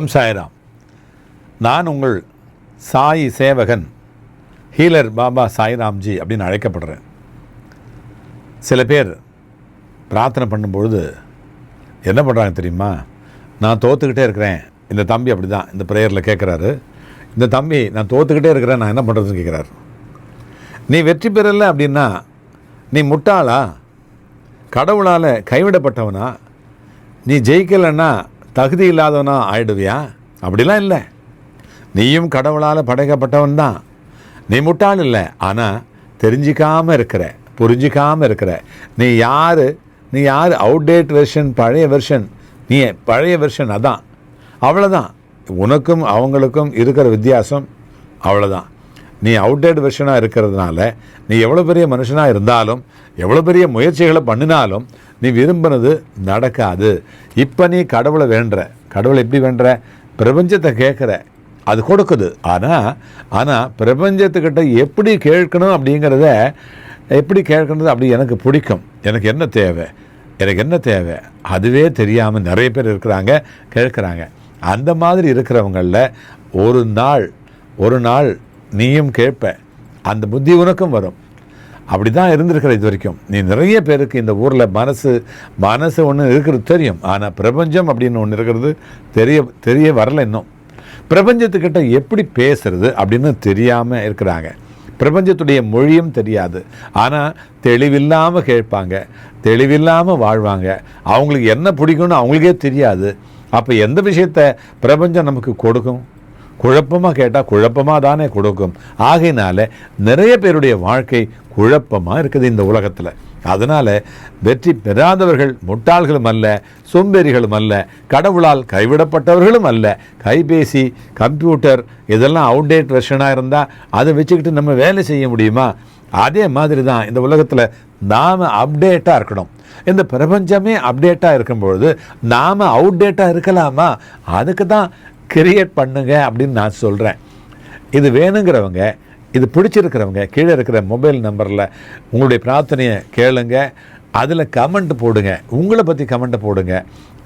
ஓம் சாய்ராம். நான் உங்கள் சாய் சேவகன் ஹீலர் பாபா சாய்ராம்ஜி அப்படின்னு அழைக்கப்படுறேன். சில பேர் பிரார்த்தனை பண்ணும்பொழுது என்ன பண்ணுறாங்க தெரியுமா? நான் தோத்துக்கிட்டே இருக்கிறேன். இந்த தம்பி அப்படி தான் இந்த ப்ரேயரில் கேட்குறாரு இந்த தம்பி நான் தோத்துக்கிட்டே இருக்கிறேன் நான் என்ன பண்ணுறதுன்னு கேட்குறாரு நீ வெற்றி பெறலை அப்படின்னா நீ முட்டாளா? கடவுளால் கைவிடப்பட்டவனா? நீ ஜெயிக்கலைன்னா தகுதி இல்லாதவனா ஆயிடுவியா? அப்படிலாம் இல்லை. நீயும் கடவுளால் படைக்கப்பட்டவன் தான். நீ முட்டாள் இல்லை ஆனால் தெரிஞ்சிக்காமல் இருக்கிற புரிஞ்சிக்காமல் இருக்கிற. நீ யார்? நீ யார்? அவுடேட் வெர்ஷன் பழைய வெர்ஷன் நீ பழைய வெர்ஷன் அதான். அவ்வளோதான் உனக்கும் அவங்களுக்கும் இருக்கிற வித்தியாசம் அவ்வளோதான் நீ அவுடேட் வெர்ஷனாக இருக்கிறதுனால நீ எவ்வளோ பெரிய மனுஷனாக இருந்தாலும் எவ்வளோ பெரிய முயற்சிகளை பண்ணினாலும் நீ விரும்பினது நடக்காது. இப்போ நீ கடவுளை வேண்டுற கடவுளை எப்படி வேண்டுற பிரபஞ்சத்தை கேட்குற அது கொடுக்குது. ஆனால் ஆனால் பிரபஞ்சத்துக்கிட்ட எப்படி கேட்கணும் அப்படிங்கிறத எப்படி கேட்கணுது அப்படி எனக்கு பிடிக்கும். எனக்கு என்ன தேவை? எனக்கு என்ன தேவை? அதுவே தெரியாமல் நிறைய பேர் இருக்கிறாங்க கேட்குறாங்க. அந்த மாதிரி இருக்கிறவங்களில் ஒரு நாள் ஒரு நாள் நீயும் கேட்ப. அந்த புத்தி உனக்கும் வரும். அப்படி தான் இருந்திருக்கிற இது வரைக்கும் நீ நிறைய பேருக்கு இந்த ஊரில் மனசு மனசு ஒன்று இருக்கிறது தெரியும். ஆனால் பிரபஞ்சம் அப்படின்னு ஒன்று இருக்கிறது தெரிய தெரிய வரல இன்னும். பிரபஞ்சத்துக்கிட்ட எப்படி பேசுறது அப்படின்னு தெரியாமல் இருக்கிறாங்க. பிரபஞ்சத்துடைய மொழியும் தெரியாது. ஆனால் தெளிவில்லாமல் கேட்பாங்க தெளிவில்லாமல் வாழ்வாங்க. அவங்களுக்கு என்ன பிடிக்கும்னு அவங்களுக்கே தெரியாது. அப்போ எந்த விஷயத்த பிரபஞ்சம் நமக்கு கொடுக்கும்? குழப்பமாக கேட்டால் குழப்பமாக தானே கொடுக்கும். ஆகையினால நிறைய பேருடைய வாழ்க்கை குழப்பமாக இருக்குது இந்த உலகத்தில். அதனால் வெற்றி பெறாதவர்கள் முட்டாள்களும் அல்ல சோம்பேறிகளும் அல்ல கடவுளால் கைவிடப்பட்டவர்களும் அல்ல. கைபேசி கம்ப்யூட்டர் இதெல்லாம் அவுடேட் வெர்ஷனாக இருந்தால் அதை வச்சுக்கிட்டு நம்ம வேலை செய்ய முடியுமா? அதே மாதிரி தான் இந்த உலகத்தில் நாம் அப்டேட்டாக இருக்கணும். இந்த பிரபஞ்சமே அப்டேட்டாக இருக்கும்பொழுது நாம் அவுடேட்டாக இருக்கலாமா? அதுக்கு தான் கிரியேட் பண்ணுங்க அப்படின்னு நான் சொல்கிறேன் இது வேணுங்கிறவங்க இது பிடிச்சிருக்கிறவங்க கீழே இருக்கிற மொபைல் நம்பரில் உங்களுடைய பிரார்த்தனையை கேளுங்க. அதில் கமெண்ட் போடுங்க. உங்களை பற்றி கமெண்ட்டை போடுங்க.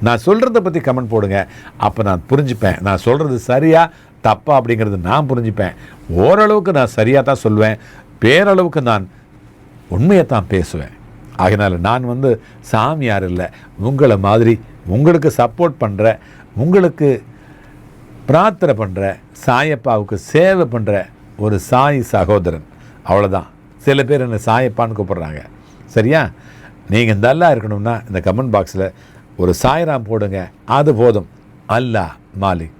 நான் சொல்கிறத பற்றி கமெண்ட் போடுங்க. அப்போ நான் புரிஞ்சுப்பேன். நான் சொல்கிறது சரியா தப்பா அப்படிங்கிறது நான் புரிஞ்சுப்பேன். ஓரளவுக்கு நான் சரியாக தான் சொல்வேன் பேரளவுக்கு நான் உண்மையை தான் பேசுவேன். ஆகினால நான் வந்து சாமியார் இல்லை. உங்களை மாதிரி உங்களுக்கு சப்போர்ட் பண்ணுற உங்களுக்கு பிரார்த்தனை பண்ணுற சாயப்பாவுக்கு சேவை பண்ணுற ஒரு சாய் சகோதரன். அவ்வளோதான் சில பேர் என்னை சாயப்பான்னு கூப்பிட்றாங்க. சரியா? நீங்கள் நல்லா இருக்கணும்னா இந்த கமெண்ட் பாக்ஸில் ஒரு சாய்ராம் போடுங்க. அது போதும். அல்லாஹ் மாலிக்.